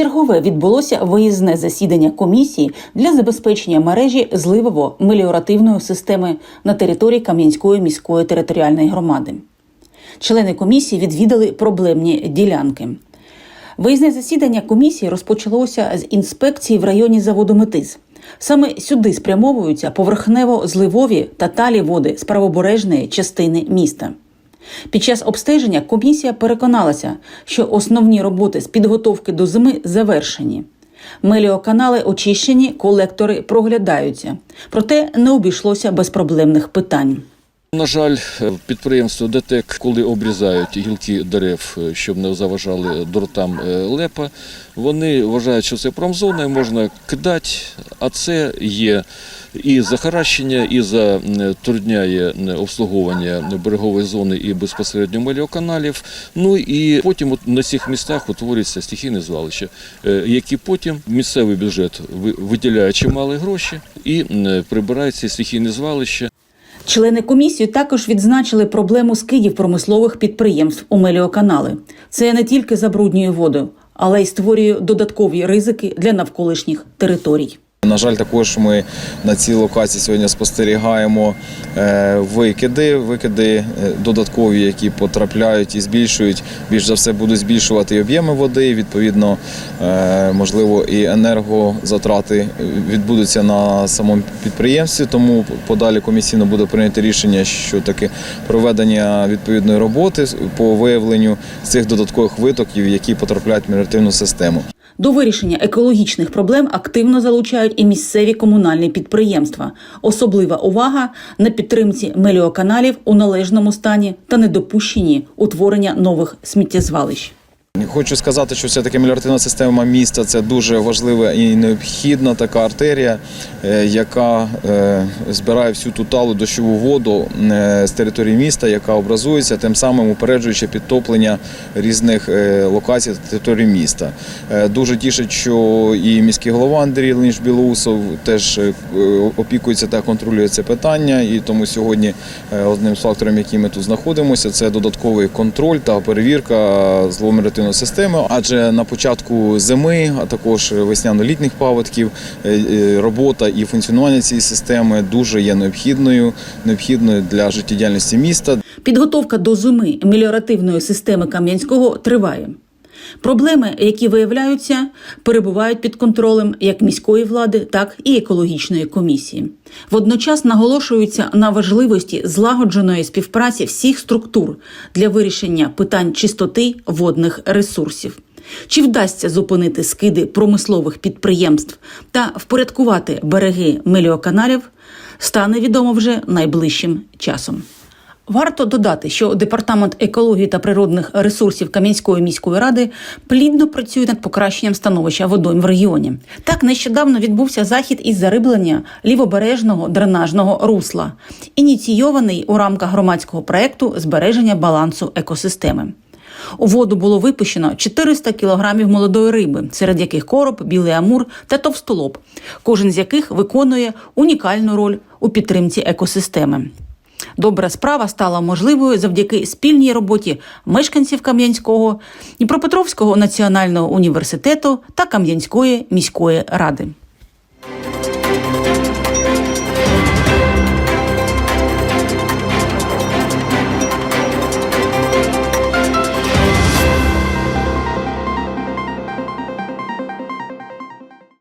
Вчергове відбулося виїзне засідання комісії для забезпечення мережі зливово-меліоративної системи на території Кам'янської міської територіальної громади. Члени комісії відвідали проблемні ділянки. Виїзне засідання комісії розпочалося з інспекції в районі заводу Метиз. Саме сюди спрямовуються поверхнево-зливові та талі води з правобережної частини міста. Під час обстеження комісія переконалася, що основні роботи з підготовки до зими завершені. Меліоканали очищені, колектори проглядаються. Проте не обійшлося без проблемних питань. На жаль, підприємство ДТЕК, коли обрізають гілки дерев, щоб не заважали дротам е, лепа, вони вважають, що це промзона можна кидати, а це є і захаращення, і затрудняє обслуговування берегової зони і безпосередньо меліоканалів. Ну і потім от на цих містах утворюється стихійне звалище, е, які потім місцевий бюджет виділяє чималі гроші і прибирає ці стихійні звалища. Члени комісії також відзначили проблему скидів промислових підприємств у меліоканали. Це не тільки забруднює воду, але й створює додаткові ризики для навколишніх територій. На жаль, також ми на цій локації сьогодні спостерігаємо е, викиди, викиди е, додаткові, які потрапляють і збільшують. Більш за все будуть збільшувати і об'єми води. Відповідно, е, можливо, і енергозатрати відбудуться на самому підприємстві. Тому подалі комісійно буде прийнято рішення, що таки проведення відповідної роботи по виявленню цих додаткових витоків, які потрапляють в меліоративну систему. До вирішення екологічних проблем активно залучають і місцеві комунальні підприємства. Особлива увага на підтримці меліоканалів у належному стані та недопущенні утворення нових сміттєзвалищ. Хочу сказати, що все-таки меліоративна система міста це дуже важлива і необхідна така артерія, е, яка е, збирає всю ту талу дощову воду е, з території міста, яка образується, тим самим упереджуючи підтоплення різних локацій та території міста. Дуже тішить, що і міський голова Андрій Леніч Білоусов теж опікується та контролює це питання. І тому сьогодні одним з факторів, які ми тут знаходимося, це додатковий контроль та перевірка зловоміративної системи. Адже на початку зими, а також весняно-літніх паводків, е, е, робота і функціонування цієї системи дуже є необхідною, необхідною для життєдіяльності міста. Підготовка до зими меліоративної системи Кам'янського триває. Проблеми, які виявляються, перебувають під контролем як міської влади, так і екологічної комісії. Водночас наголошуються на важливості злагодженої співпраці всіх структур для вирішення питань чистоти водних ресурсів. Чи вдасться зупинити скиди промислових підприємств та впорядкувати береги меліоканалів, стане відомо вже найближчим часом. Варто додати, що департамент екології та природних ресурсів Кам'янської міської ради плідно працює над покращенням становища водойм в регіоні. Так нещодавно відбувся захід із зариблення лівобережного дренажного русла, ініційований у рамках громадського проекту збереження балансу екосистеми. У воду було випущено 400 кілограмів молодої риби, серед яких короб, білий амур та товстолоб, кожен з яких виконує унікальну роль у підтримці екосистеми. Добра справа стала можливою завдяки спільній роботі мешканців Кам'янського, Дніпропетровського національного університету та Кам'янської міської ради.